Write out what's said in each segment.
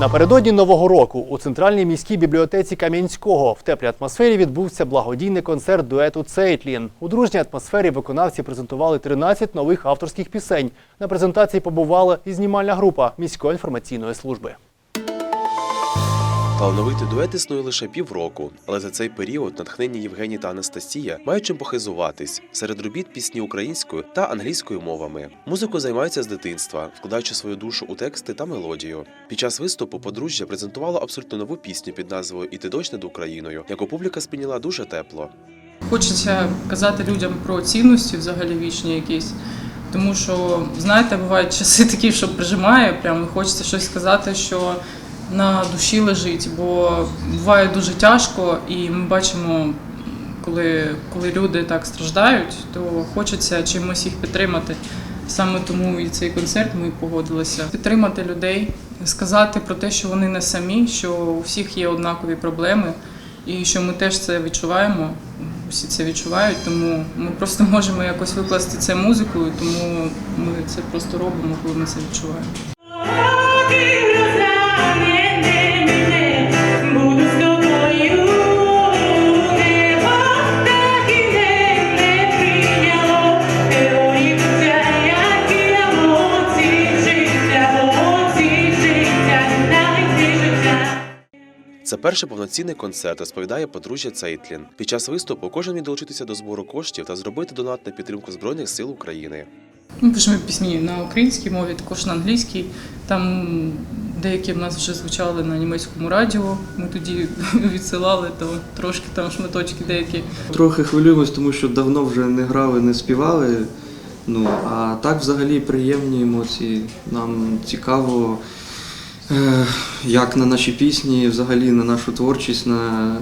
Напередодні нового року у центральній міській бібліотеці Кам'янського в теплій атмосфері відбувся благодійний концерт дуету Цейтлін. У дружній атмосфері виконавці презентували 13 нових авторських пісень. На презентації побувала і знімальна група міської інформаційної служби. Талановитий дует існує лише півроку, але за цей період натхнені Євгеній та Анастасія мають чим похизуватись серед робіт пісні українською та англійською мовами. Музику займаються з дитинства, вкладаючи свою душу у тексти та мелодію. Під час виступу подружжя презентувало абсолютно нову пісню під назвою І ти дощ над Україною, яку публіка сприйняла дуже тепло. Хочеться казати людям про цінності взагалі вічні якісь. Тому що, знаєте, бувають часи такі, що прижимає, прямо хочеться щось сказати, що на душі лежить, бо буває дуже тяжко, і ми бачимо, коли, коли люди так страждають, то хочеться чимось їх підтримати. Саме тому і цей концерт ми погодилися підтримати людей, сказати про те, що вони не самі, що у всіх є однакові проблеми, і що ми теж це відчуваємо. Усі це відчувають, тому ми просто можемо якось викласти це музикою, тому ми це просто робимо, коли ми це відчуваємо. Це перший повноцінний концерт, розповідає подружжя Цейтлін. Під час виступу кожен міг долучитися до збору коштів та зробити донат на підтримку збройних сил України. Ми пишемо пісні на українській мові, також на англійській. Там деякі в нас вже звучали на німецькому радіо. Ми тоді відсилали то трошки там шматочки деякі. Трохи хвилюємось, тому що давно вже не грали, не співали. Ну, а так взагалі приємні емоції. Нам цікаво, як на наші пісні, взагалі на нашу творчість, на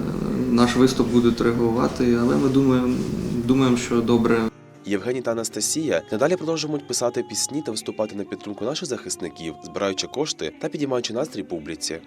наш виступ будуть реагувати, але ми думаємо, думаємо, що добре. Євгеній та Анастасія надалі продовжують писати пісні та виступати на підтримку наших захисників, збираючи кошти та підіймаючи настрій публіці.